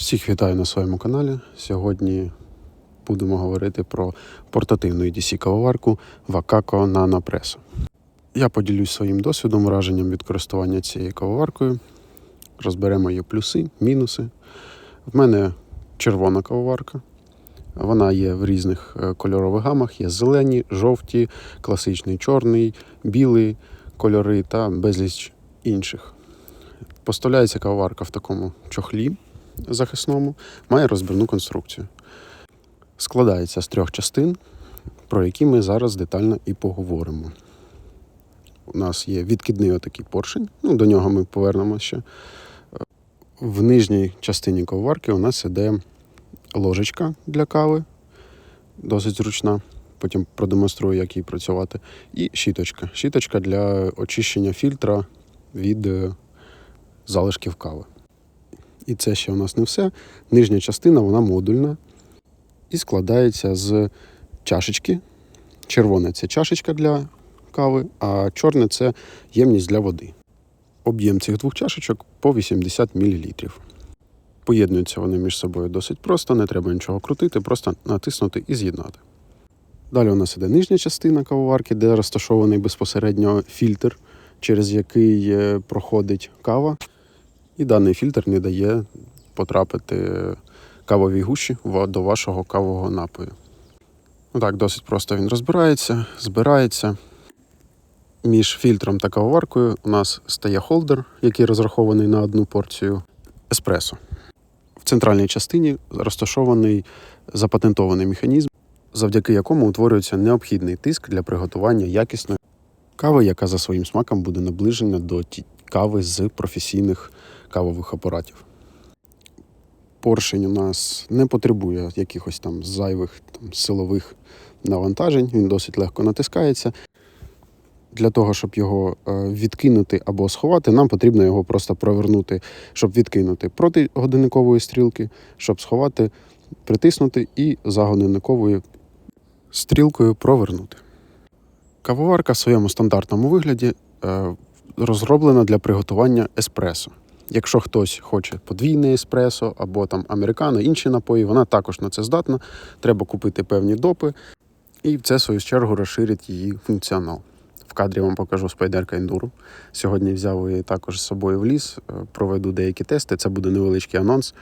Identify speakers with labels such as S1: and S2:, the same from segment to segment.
S1: Всіх вітаю на своєму каналі. Сьогодні будемо говорити про портативну EDC кавоварку Vakako Nano Presso. Я поділюсь своїм досвідом, враженням від користування цією кавоваркою. Розберемо її плюси, мінуси. В мене червона кавоварка. Вона є в різних е, кольорових гамах: є зелені, жовті, класичний чорний, білий кольори та безліч інших. Поставляється кавоварка в такому чохлі захисному, має розбірну конструкцію. Складається з трьох частин, про які ми зараз детально і поговоримо. У нас є відкидний отакий поршень, ну, до нього ми повернемося ще. В нижній частині коварки у нас іде ложечка для кави, досить зручна. Потім продемонструю, як їй працювати. І щіточка. Щіточка для очищення фільтра від е, залишків кави. І це ще у нас не все. Нижня частина вона модульна і складається з чашечки. Червона це чашечка для кави, а чорне це ємність для води. Об'єм цих двох чашечок по 80 мл. Поєднуються вони між собою досить просто, не треба нічого крутити, просто натиснути і з'єднати. Далі у нас іде нижня частина кавоварки, де розташований безпосередньо фільтр, через який е, проходить кава. І даний фільтр не дає потрапити кавовій гущі до вашого кавового напою. Ну Так, досить просто він розбирається, збирається. Між фільтром та кавоваркою у нас стає холдер, який розрахований на одну порцію еспресо. В центральній частині розташований запатентований механізм, завдяки якому утворюється необхідний тиск для приготування якісної кави, яка за своїм смаком буде наближена до кави з професійних кавових апаратів. Поршень у нас не потребує якихось там зайвих там, силових навантажень, він досить легко натискається. Для того, щоб його е, відкинути або сховати, нам потрібно його просто провернути, щоб відкинути проти годинникової стрілки, щоб сховати, притиснути і за годинниковою стрілкою провернути. Кавоварка в своєму стандартному вигляді е, розроблена для приготування еспресо. Якщо хтось хоче подвійне еспресо або там американо, інші напої, вона також на це здатна. Треба купити певні допи, і це, в свою чергу, розширить її функціонал. В кадрі вам покажу спайдерка ендуру. Сьогодні взяв її також з собою в ліс, е, проведу деякі тести. Це буде невеличкий анонс.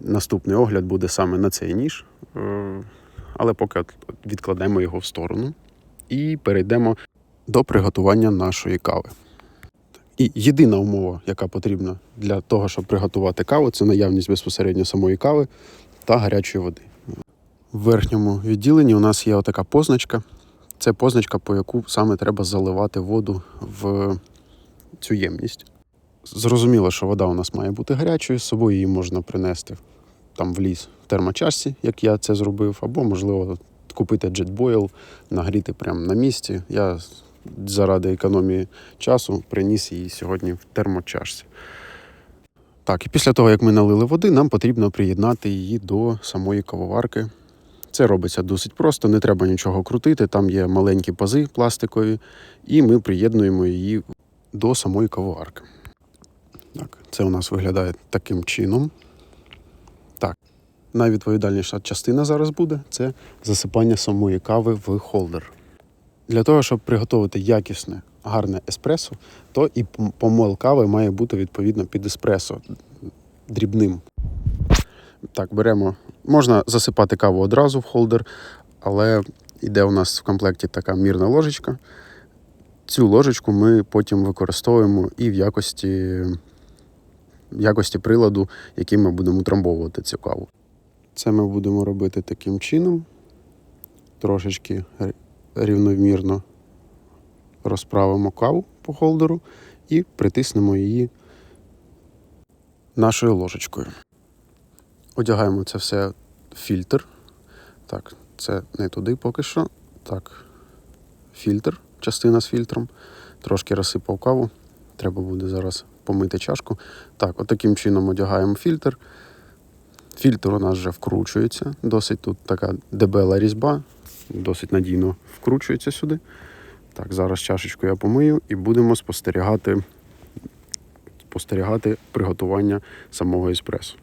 S1: Наступний огляд буде саме на цей ніж, Е, але поки відкладемо його в сторону і перейдемо до приготування нашої кави. І єдина умова, яка потрібна для того, щоб приготувати каву, це наявність безпосередньо самої кави та гарячої води. В верхньому відділенні у нас є отака позначка. Це позначка, по яку саме треба заливати воду в цю ємність. Зрозуміло, що вода у нас має бути гарячою, з собою її можна принести там в ліс в термочашці, як я це зробив, або, можливо, купити джетбойл, нагріти прямо на місці. Я заради економії часу приніс її сьогодні в термочашці. Так, і після того, як ми налили води, нам потрібно приєднати її до самої кавоварки. Це робиться досить просто, не треба нічого крутити. Там є маленькі пази пластикові, і ми приєднуємо її до самої кавоварки. Так, це у нас виглядає таким чином. Так, найвідповідальніша частина зараз буде це засипання самої кави в холдер. Для того, щоб приготувати якісне, гарне еспресо, то і пом- помол кави має бути відповідно під еспресо дрібним. Так, беремо. Можна засипати каву одразу в холдер, але йде у нас в комплекті така мірна ложечка. Цю ложечку ми потім використовуємо і в якості, в якості приладу, яким ми будемо утрамбовувати цю каву. Це ми будемо робити таким чином. Трошечки рівномірно розправимо каву по холдеру і притиснемо її нашою ложечкою. Одягаємо це все в фільтр. Так, це не туди поки що. Так, фільтр, частина з фільтром. Трошки розсипав каву. Треба буде зараз помити чашку. Так, отаким чином одягаємо фільтр. Фільтр у нас вже вкручується. Досить тут така дебела різьба, досить надійно вкручується сюди. Так, зараз чашечку я помию і будемо спостерігати, спостерігати приготування самого еспресо.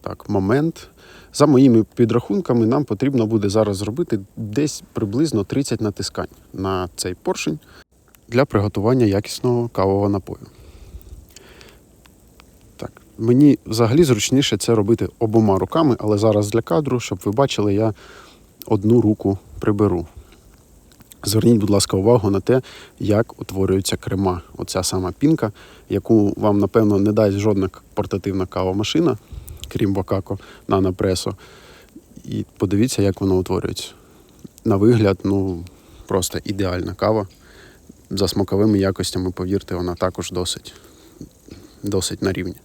S1: так, момент. За моїми підрахунками, нам потрібно буде зараз зробити десь приблизно 30 натискань на цей поршень для приготування якісного кавового напою. Так, мені взагалі зручніше це робити обома руками, але зараз для кадру, щоб ви бачили, я одну руку приберу. Зверніть, будь ласка, увагу на те, як утворюється крема. Оця сама пінка, яку вам, напевно, не дасть жодна портативна кавомашина, крім Бакако Нанопресо. І подивіться, як воно утворюється. На вигляд, ну, просто ідеальна кава. За смаковими якостями, повірте, вона також досить, досить на рівні.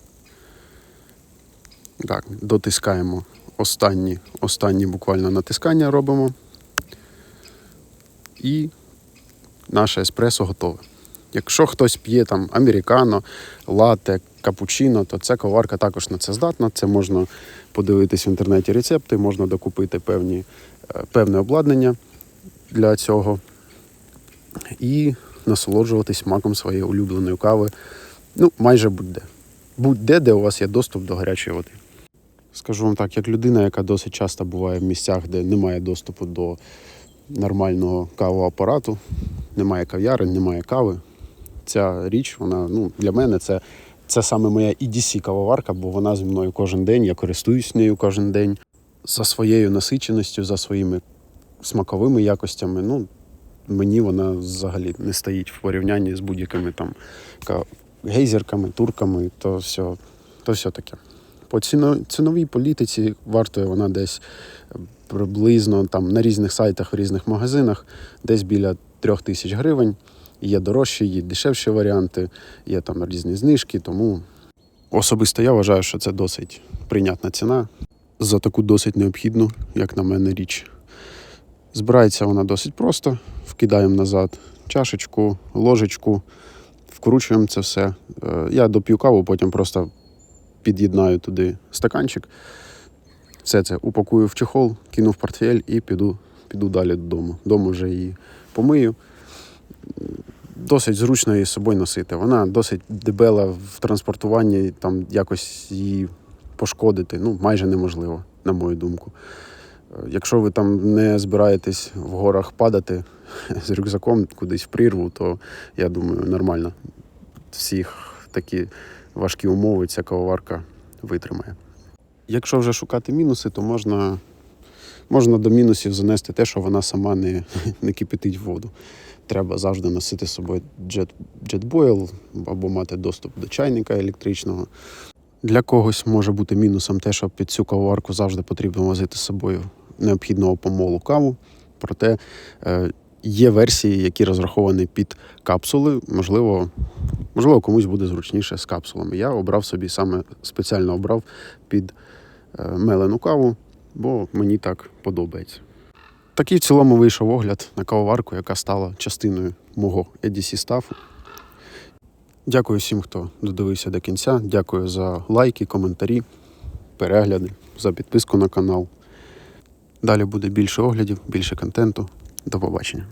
S1: Так, дотискаємо останні, останні буквально натискання робимо. І наше еспресо готове. Якщо хтось п'є там американо, лате, капучино, то ця коварка також на це здатна. Це можна подивитись в інтернеті рецепти, можна докупити певні, е, певне обладнання для цього і насолоджуватись смаком своєї улюбленої кави. Ну, майже будь-де. Будь-де, де у вас є доступ до гарячої води. Скажу вам так, як людина, яка досить часто буває в місцях, де немає доступу до нормального кавового апарату, немає кав'ярень, немає кави. Ця річ, вона ну, для мене це, це саме моя EDC кавоварка, бо вона зі мною кожен день, я користуюсь нею кожен день. За своєю насиченістю, за своїми смаковими якостями. Ну, мені вона взагалі не стоїть в порівнянні з будь-якими там ка- гейзерками, турками, то все, то все таке. По ціновій політиці вартує вона десь е, приблизно там на різних сайтах, в різних магазинах, десь біля трьох тисяч гривень. Є дорожчі, є дешевші варіанти, є там різні знижки, тому особисто я вважаю, що це досить прийнятна ціна за таку досить необхідну, як на мене, річ. Збирається вона досить просто. Вкидаємо назад чашечку, ложечку, вкручуємо це все. Е, Я доп'ю каву, потім просто під'єднаю туди стаканчик. Все це упакую в чехол, кину в портфель і піду, піду далі додому. Дома вже її помию. Досить зручно її з собою носити. Вона досить дебела в транспортуванні, там якось її пошкодити ну, майже неможливо, на мою думку. Е, Якщо ви там не збираєтесь в горах падати з рюкзаком кудись в прірву, то я думаю, нормально. Всіх такі важкі умови ця кавоварка витримає. Якщо вже шукати мінуси, то можна, можна до мінусів занести те, що вона сама не, не кипятить воду. Треба завжди носити з собою джет, джетбойл або мати доступ до чайника електричного. Для когось може бути мінусом те, що під цю кавоварку завжди потрібно возити з собою необхідного помолу каву. Проте е, є версії, які розраховані під капсули. Можливо, можливо, комусь буде зручніше з капсулами. Я обрав собі саме спеціально обрав під е, мелену каву, бо мені так подобається. Такий в цілому вийшов огляд на кавоварку, яка стала частиною мого EDC стафу. Дякую всім, хто додивився до кінця. Дякую за лайки, коментарі, перегляди, за підписку на канал. Далі буде більше оглядів, більше контенту. До побачення.